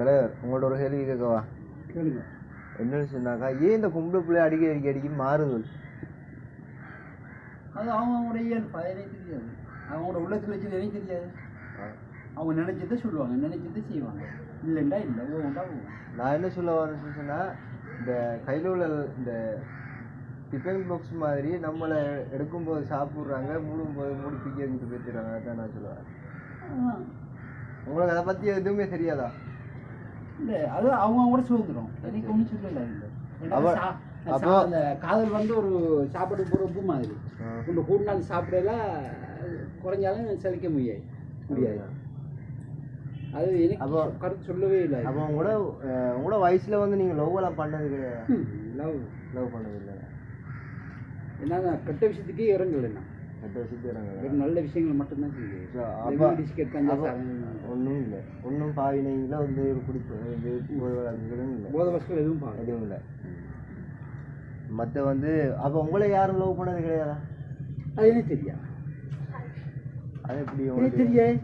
தலைவர் உங்கள்ட்ட ஒரு கேள்வி கேட்கவா? கேளுங்க. என்னன்னு சொன்னாக்கா ஏன் இந்த கும்பல பிள்ளை அடிக்கடி அடிக்கடி அடிக்கடி மாறுதல் அது அவங்களுடைய இயல்பு எனக்கு தெரியாது. அவங்களோட உள்ளத்தில் வச்சது எனக்கு தெரியாது. அவங்க நினைச்சதை சொல்லுவாங்க நினைச்சதை செய்வாங்க. இல்லைண்டா இல்லை ஓண்டா போவோம் நான் என்ன சொல்ல வரேன்னு சொன்னா இந்த கையில் உள்ள இந்த டிஃபன் பாக்ஸ் மாதிரி நம்மளை எடுக்கும்போது சாப்பிட்றாங்க மூடும்போது மூடி பிக்கி எங்கிட்டு போயிடுறாங்க அதான் நான் சொல்லுவேன் உங்களுக்கு அதை பற்றி எதுவுமே தெரியாதா? இல்லை அது அவங்க கூட சுதந்திரம் எனக்கு ஒன்றும் சொல்லல ஏன்னா அப்போ- அந்த காதல் வந்து ஒரு சாப்பாடு போகிற உப்பு மாதிரி. உங்க கூட நாள் சாப்பிடலாம் குறைஞ்சாலும் செழிக்க முடியாது. முடியாது. அது எனக்கு அப்போ- கருத்து சொல்லவே இல்லை. அப்போ உங்களோட உங்களோட வயசுல வந்து நீங்கள் லவ் எல்லாம் பண்ணது கிடையாது லவ் லவ் பண்ணது இல்லை. என்ன கெட்ட விஷயத்துக்கே இறங்கல நல்ல விஷயங்கள் மட்டும்தான் ஒன்றும் இல்லை. ஒன்றும் பாவினைங்கள வந்து ஒரு குடிப்பு இல்லை. போத எதுவும் இல்லை. மற்ற வந்து அப்போ உங்களை யாரும் லவ் பண்ணது கிடையாதா? அது எனக்கு தெரியாது. அது எப்படி எனக்கு தெரியாது.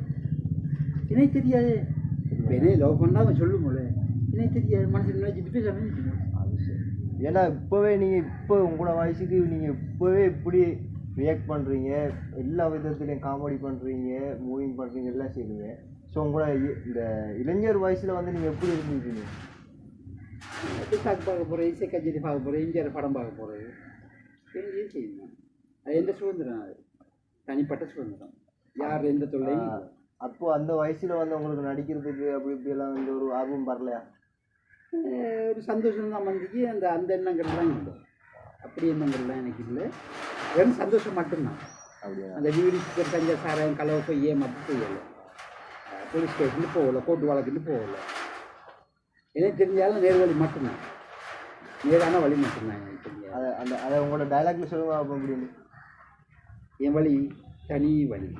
எனக்கு தெரியாது. இப்போ என்ன லவ் பண்ணா அவன் சொல்லும்போல எனக்கு தெரியாது. மனசு நினைச்சிட்டு சரி. ஏன்னா இப்போவே நீங்கள் இப்போ உங்களோட வயசுக்கு நீங்கள் இப்போவே இப்படி ரியாக்ட் பண்ணுறீங்க எல்லா விதத்துலையும் காமெடி பண்ணுறீங்க மூவிங் பண்ணுறீங்க எல்லாம் செய்றீங்க ஸோ உங்களோட இந்த இளைஞர் வயசில் வந்து நீங்கள் எப்படி இருந்திருக்கீங்க? டிக்டாக் பார்க்க போகிறேன் இசை கச்சேரி பார்க்க போகிறேன் எம்ஜிஆர் படம் பார்க்க போகிறது தெரிஞ்சே செய்யணும் அது எந்த சுதந்திரம் அது? தனிப்பட்ட சுதந்திரம். யார் எந்த தொல்லையும் இல்லை. அப்போ அந்த வயசில் வந்து உங்களுக்கு நடிக்கிறதுக்கு அப்படி இப்படியெல்லாம் வந்து ஒரு ஆர்வம் வரலையா? ஒரு சந்தோஷம் தான் வந்துச்சு அந்த அந்த எண்ணங்கள்லாம் இல்லை அப்படி எண்ணங்கள்லாம் எனக்கு இல்லை. வெறும் சந்தோஷம் மட்டும்தான். அந்த வீடு கஞ்ச சாராயம் கலவை போய் மட்டும் செய்யலை போலீஸ் ஸ்டேஷனுக்கு போகல கோர்ட்டு வழக்குன்னு போகல. எனக்கு தெரிஞ்சாலும் நேர்வழி மட்டும்தான். நேரான வழி மட்டும்தான் எனக்கு தெரிஞ்சது அதை அந்த அதை உங்களோட டைலாக்ல அப்போ அப்படின்னு என் வழி தனி வழி.